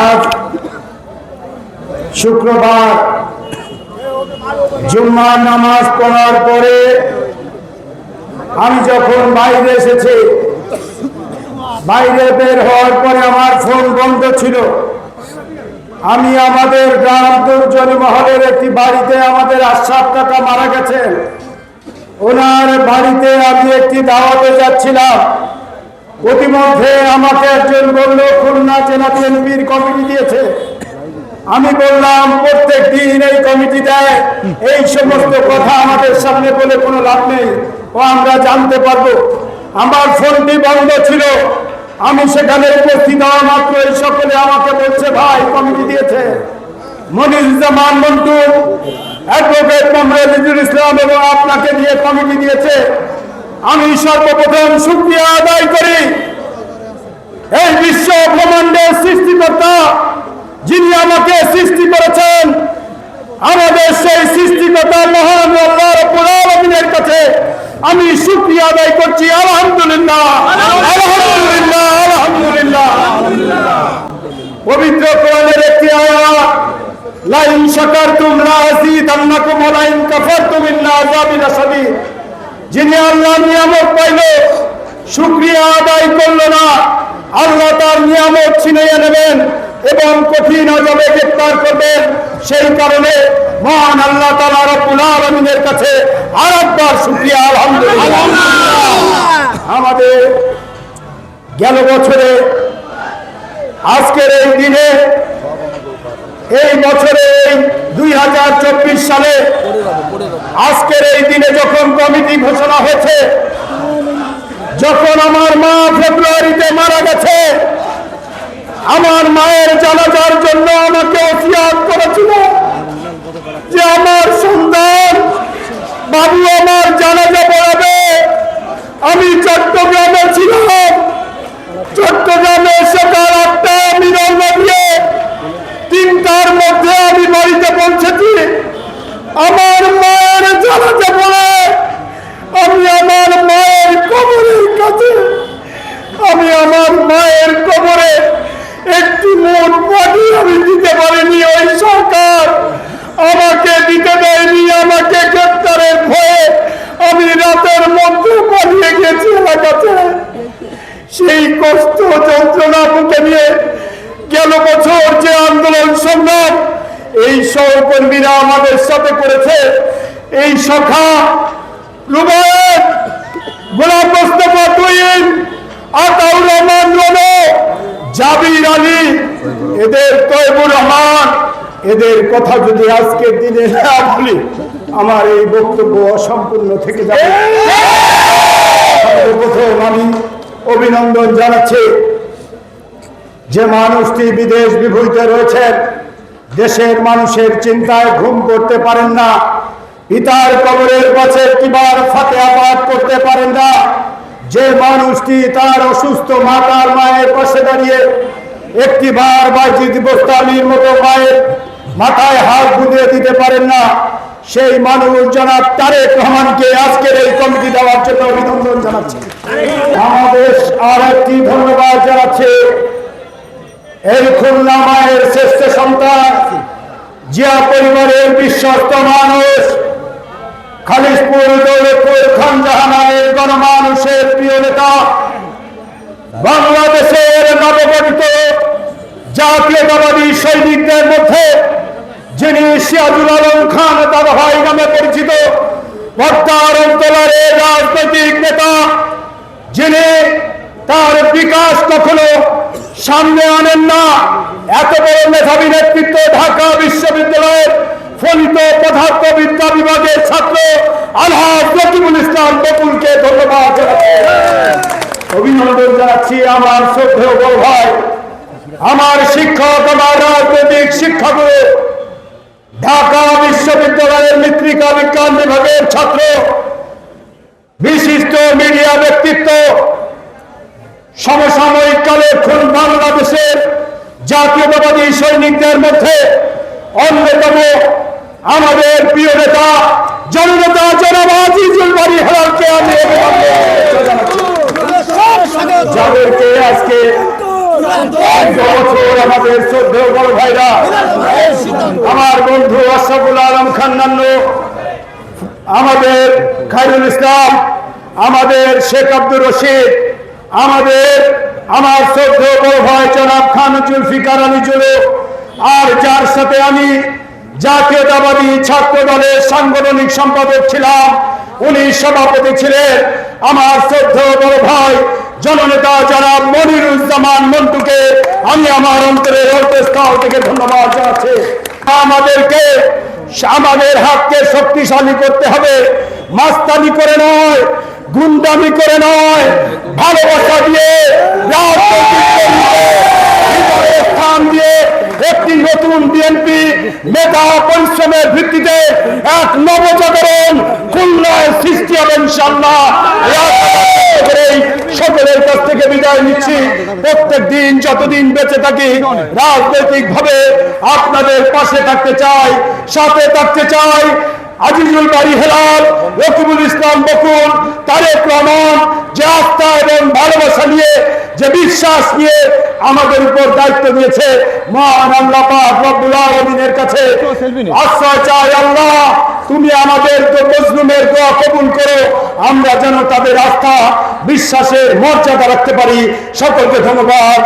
আজ শুক্রবার জুম্মার নামাজ পড়ার পরে আমি যখন বাইরে এসেছি, বাইরে বের হওয়ার পরে আমার ফোন বন্ধ ছিল। আমি আমাদের গ্রাম দুর্জনী মহলের একটি বাড়িতে আমাদের আশ্বাদ কাকা মারা গেছেন। ওনার বাড়িতে আমি একটি দাওয়াতে যাচ্ছিলাম। প্রতিমধ্যে আমাকে একজন বলল, খুলনা জেলা বিএনপির কমিটি দিয়েছে। আমি বললাম, প্রত্যেক দিন এই কমিটি দেয় এই সমস্ত কথা আমাদের সামনে বলে কোনো লাভ নেই। ও, আমরা জানতে পারব। আমার ফোনটি বন্ধ ছিল। আমি সেখানে উপস্থিত হওয়া মাত্র এই সকলে আমাকে বলছে, ভাই, কমিটি দিয়েছে। মনিরুজ্জামান মন্টু অ্যাডভোকেট মোহাম্মদ রিজুল ইসলাম এবং আপনাকে দিয়ে কমিটি দিয়েছে। আমি সর্বপ্রথম শুক্রিয়া আদায় করি। এই বিশ্ব ব্রহ্মাণ্ডের সৃষ্টিকর্তা যিনি আমাকে সৃষ্টি করেছেন, আমাদের সেই সৃষ্টিকর্তা মহান আল্লাহ রাব্বুল কাছে আমি শুকরিয়া আদায় করছি। আলহামদুলিল্লাহ। আলহামদুলিল্লাহ আলহামদুলিল্লাহ। পবিত্র কোরআনের একটি লাইন শাকারতুম লা আযীদান্নাকুম ওয়া লাইন কাফারতুম ইন্না আযাবি যিনি আল্লাহর নিয়ামত পাইল, শুকরিয়া আদায় করল না। আল্লাহ তার নিয়ামত ছিনিয়ে নেবেন এবং কঠিন আজাবে গ্রেফতার করবেন। সেই কারণে মহান আল্লাহ তাআলা রব্বুল আলামিনের কাছে আরেকবার শুকরিয়া, আলহামদুলিল্লাহ। আমাদের গেল বছরে, আজকের এই দিনে, এই বছরে এই দুই হাজার চব্বিশ সালে, আজকের এই দিনে যখন কমিটি ঘোষণা হয়েছে। যখন আমার মা ফেব্রুয়ারিতে মারা গেছে, আমার মায়ের জানাজার জন্য আমাকে ওসিয়াত করেছিল যে আমার সন্তান বাবু আমার জানাজা পড়াবে। আমি চট্টগ্রামে ছিলাম। চট্টগ্রামে সকাল আটটা রওনা দিয়ে তিনটার মধ্যে আমি বাড়িতে পৌঁছেছি। আমার মায়ের জানাজা পড়ে আমি আমার মায়ের কবরে একটি মোট পাটি আমি দিতে পারিনি, ওই সরকার আমাকে দিতে দেয়নি, আমাকে গ্রেপ্তারের ভয়ে আমি রাতের মধ্যে পালিয়ে গেছি এলাকাতে। সেই কষ্ট যন্ত্রণা বুকে নিয়ে গেল বছর যে আন্দোলন সংগ্রাম, এই সহকর্মীরা আমাদের সাথে করেছে। এই সখা রুবায়ত তুইন আতাউর রহমান রনো জাবির আলী, এদের তৈবুর রহমান, এদের কথা যদি আজকের দিনে না বলি, আমার এই বক্তব্য অসম্পূর্ণ থেকে যাবে। সর্বপ্রথম আমি অভিনন্দন জানাচ্ছি যে মানুষটি বিদেশ বিভূতিতে রয়েছেন, দেশের মানুষের চিন্তায় ঘুম করতে পারেন না, পিতার কবরের কাছে কিবার ফাতেহা আবাদ করতে পারেন না যে মানুষটি তার অসুস্থ মাতার মায়ের পাশে দাঁড়িয়ে একটি বার বাজিদ বোস্তানির মতো মায়ের মাথায় হাত বুলিয়ে দিতে পারেন না, সেই মানুষ জনাব তারেক রহমানকে আজকের এই কমিটি দেওয়ার জন্য অভিনন্দন জানাচ্ছি। আমাদের আর একটি ধন্যবাদ জানাচ্ছে। এই খুলনা মায়ের শ্রেষ্ঠ সন্তান, জিয়া পরিবারের বিশ্বস্ত মানুষ। খালিশপুর দৌলতপুর খানজাহানের গণমানুষের প্রিয় নেতা, বাংলাদেশের নবগঠিত জাতীয়তাবাদী সৈনিকদের মধ্যে যিনি সিয়াজুল আলম খান তার ভাই নামে পরিচিত পদ্মার অঞ্চলের রাজনৈতিক নেতা, যিনি তার বিকাশ কখনো সামনে আনেন না। এত বড় মেধাবী নেতৃত্ব ঢাকা বিশ্ববিদ্যালয়ের ফলিত পদার্থবিদ্যা বিভাগের ছাত্র আলহাজ ইসলাম বকুলকে ধন্যবাদ অভিনন্দন জানাচ্ছি আমার শ্রদ্ধেয় বড় ভাই, আমার শিক্ষক, আমার রাজনৈতিক শিক্ষাগুরু ঢাকা বিশ্ববিদ্যালয়ের মৃত্তিকা বিজ্ঞান বিভাগের ছাত্র, বিশিষ্ট মিডিয়া ব্যক্তিত্ব সমসাময়িক কালে খুন বাংলাদেশের জাতীয়তাবাদী সৈনিকদের মধ্যে অন্যতম আমাদের প্রিয় নেতা, জননেতা জনাব আজিজুল হেলালকে আমি যাদেরকে আজকে আমাদের ভাইরা, আমার বন্ধু আশরাফুল আলম খান্নান্ন আমাদের খায়রুল ইসলাম, আমাদের শেখ আব্দুর রশিদ, আমাদের আমার শ্রদ্ধ বড় ভাই জনাব খান জুলফিকার আলী জুলু আর যার সাথে আমি জাতীয়তাবাদী ছাত্র দলের সাংগঠনিক সম্পাদক ছিলাম। উনি সভাপতি ছিলেন আমার শ্রদ্ধ বড় ভাই, জননেতা জনাব মনিরুজ্জামান মন্টুকে। আমি আমার অন্তরের অন্তঃস্থল থেকে ধন্যবাদ জানাচ্ছি। আমাদেরকে, আমাদের হাতকে শক্তিশালী করতে হবে। মাস্তানি করে নয়, গুন্ডামি করে নয়, ভালোবাসা দিয়ে রাজনৈতিক পরিবেশে হৃদয়ে স্থান দিয়ে একটি নতুন বিএনপি নেতা পরিশ্রমের ভিত্তিতে এক নবজাগরণ খুলনায় সৃষ্টি হবে ইনশাল্লাহ সকলের কাছ থেকে বিদায় নিচ্ছি। প্রত্যেক দিন, যতদিন বেঁচে থাকি রাজনৈতিক ভাবে আপনাদের পাশে থাকতে চাই, সাথে থাকতে চাই আজিজুল বাড়ি হেলাল, রকিবুল ইসলাম বকুল, তারেক রহমান, যে আস্থা এবং ভালোবাসা নিয়ে যে বিশ্বাস নিয়ে আমাদের উপর দায়িত্ব দিয়েছে মহান আল্লাহ পাক রব্বুল কাছে আশ্রয় চাই আল্লাহ, তুমি আমাদের মজলুমের দোয়া কবুল করো, আমরা যেন তাদের আস্থা, বিশ্বাসের মর্যাদা রাখতে পারি। সকলকে ধন্যবাদ।